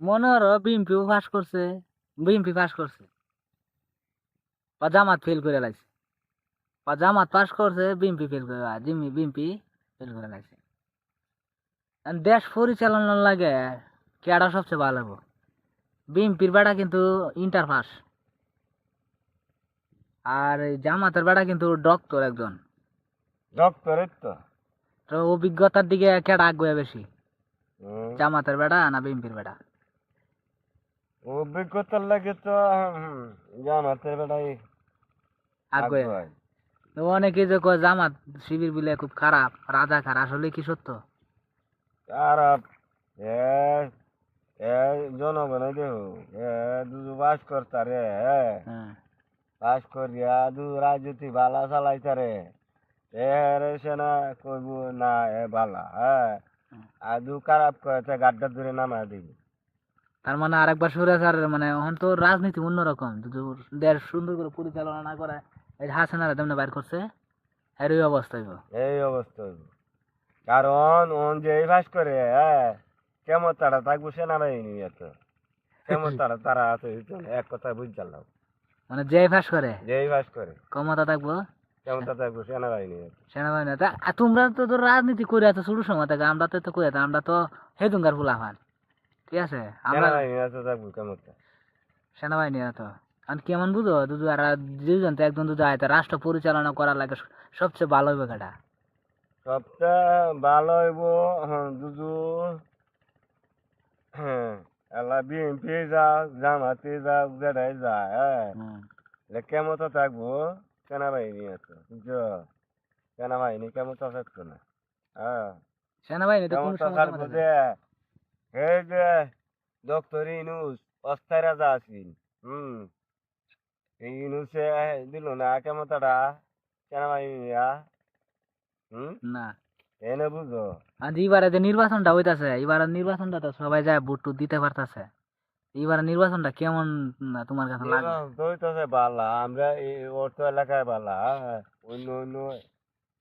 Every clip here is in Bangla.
মনে হলো বিএমপিও পাস করছে বিএমপি পাস করছে। বা জামাত ফেল করে লাগছে বা জামাত পাস করছে বিএমপি ফেল করে জিমি বিএমপি ফেল করে লাগছে দেশ পরিচালনার লাগে কেডা সবচেয়ে ভালো হব বিএমপির বেড়া কিন্তু ইন্টার পাস আর জামাতের বেড়া কিন্তু ডক্টর একজন। ডক্টরের তো। তো অভিজ্ঞতার দিকে কেডা আগ্রহ বেশি? জামাতের বেড়া না বিএমপির বেড়া? অভিজ্ঞতার লাগে তো জামাতের বেটাই আগ্রহ। অনেকে যে কয় জামাত শিবির বিলে খুব খারাপ রাজা খারাপ আসলে কি সত্য? খারাপ। এ এ জনগণে দেহ এ দুজু বাস করতারে হ্যাঁ। বাস করিয়া দু রাজনীতি বালা চালাইতারে এ রে সেনা কইব না এ বালা হ্যাঁ। আর দু খারাপ করেছে গাড্ডা দূরে নামা দিবি। তার মানে আরেকবার সুরে স্যার মানে এখন তো রাজনীতি অন্যরকম যদি দেশ সুন্দর করে পরিচালনা না করে এই যে তেমনি বাইর করছে এর ওই অবস্থা হইব এই অবস্থা হইব। কারণ ওন যে এই ভাস করে হ্যাঁ কেমন তারা থাকব সেনাবাহিনী এত? কেমন তারা তারা আছে এই এক কথা বুঝছিলাম মানে যে ফাঁস করে যে এই ভাস করে ক্ষমতা থাকব কেমন তা থাকব সেনাবাহিনী সেনাবাহিনী তা আর তোমরা তো রাজনীতি করে আছো শুরু সময় থেকে আমরা তো করে আমরা তো হেদুঙ্গার ফুলা ফান ঠিক আছে? আমরা সেনাবাহিনী এত কেমন তো আর কেমন বুঝো? দুদু আর দুজন তো একজন দুদু আয় রাষ্ট্র পরিচালনা করার লাগে সবচেয়ে ভালো হইবে কেটা? সবচেয়ে ভালো হইব হ্যাঁ, দুদু হ্যাঁ বিএনপি জামাতে যায় হ্যাঁ। কেমন তো থাকব? সেনাবাহিনী আছে বুঝছ? সেনাবাহিনী কেমন তো থাকতো না হ্যাঁ। সেনাবাহিনী তো কোনো সমস্যা ডক্টর ইনুস অস্থায় রাজা আছেন। হুম। এই ইনুসে দিল না কেমন তারা হুম? না। এনে বুঝো। আর এবারে যে নির্বাচনটা হইতাছে এবার নির্বাচনটা তো সবাই যায় ভোট টুট দিতে পারতাছে। এবার নির্বাচনটা কেমন না তোমার কাছে লাগে দইতেছে বালা আমরা এই অর্থ এলাকায় বালা হ্যাঁ অন্য অন্য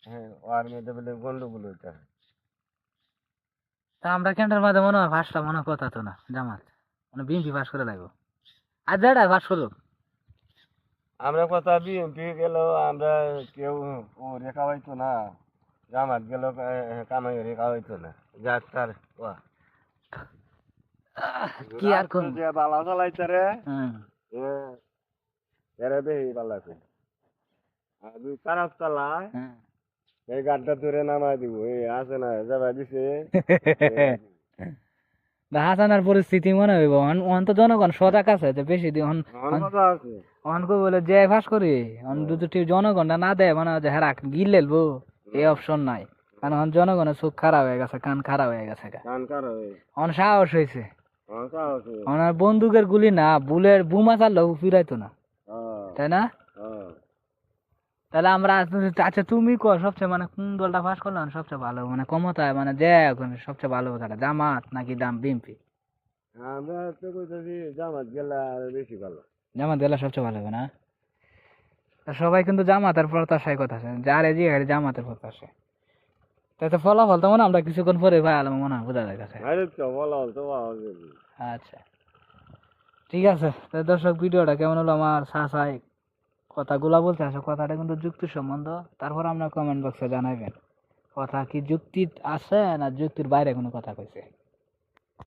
হ্যাঁ ওর মধ্যে বলে গন্ডগোল হইতেছে। তা আমরা ক্যান্টার মাঝে মনে হয় ফার্স্টটা মনে হয় কথা তো না জামাত। মানে বিএনপি পাস করে লাগবো আর যেটা ভাস করুক আমরা কথা বিএনপি গেল আমরা কেউ ও রেখা হইতো না জামাত গেল কামাই রেখা হইতো না যাক তার কি আর কোন যে বালা চালাইছে রে হুম। এরে বেহি বালা কই। আর দুই খারাপ চালায়। হুম। এই গাড্ডা ধরে নামাই দিব। এই আছে না যাবা দিছে। হাসানার পরিস্থিতি মনে হইব অন অন তো জনগণ সজাগ আছে যে বেশি দিন অন অন কই বলে যে ফাঁস করি অন দুটো টিপ জনগণটা না দেয় মানে যে হেরা গিল লেলবো। এই অপশন নাই। কারণ অন জনগণের চোখ খারাপ হয়ে গেছে কান খারাপ হয়ে গেছে। কান কার অন সাহস হয়েছে ওনার বন্দুকের গুলি না বুলের বুমা চাললেও ফিরাইতো না। হ্যাঁ। তাই না? হ্যাঁ তাহলে আমরা আচ্ছা তুমি কো সবচেয়ে মানে কোন দলটা পাস করলাম সবচেয়ে ভালো? মানে ক্ষমতায় মানে যে এখন সবচেয়ে ভালো কথা জামাত নাকি দাম বিএমপি আমরা তো কইতাছি জামাত গেলে বেশি ভালো। জামাত গেলে সবচেয়ে ভালো হবে না? সবাই কিন্তু জামাতের প্রত্যাশায় কথা আছে যার এই জায়গায় জামাতের প্রত্যাশা তাই তো ফলাফল তো মনে আমরা কিছুক্ষণ পরে ভাই আলাম মনে হয় বোঝা যাইতেছে তো বলো যদি। আচ্ছা। ঠিক আছে তো দর্শক ভিডিওটা কেমন হলো আমার শাসাই কথাগুলা বলতে আসে, কথাটা কিন্তু যুক্তি সম্বন্ধ। তারপর আপনার কমেন্ট বক্সে জানাবেন কথা কি যুক্তি আছে না যুক্তির বাইরে কোনো কথা কইছে?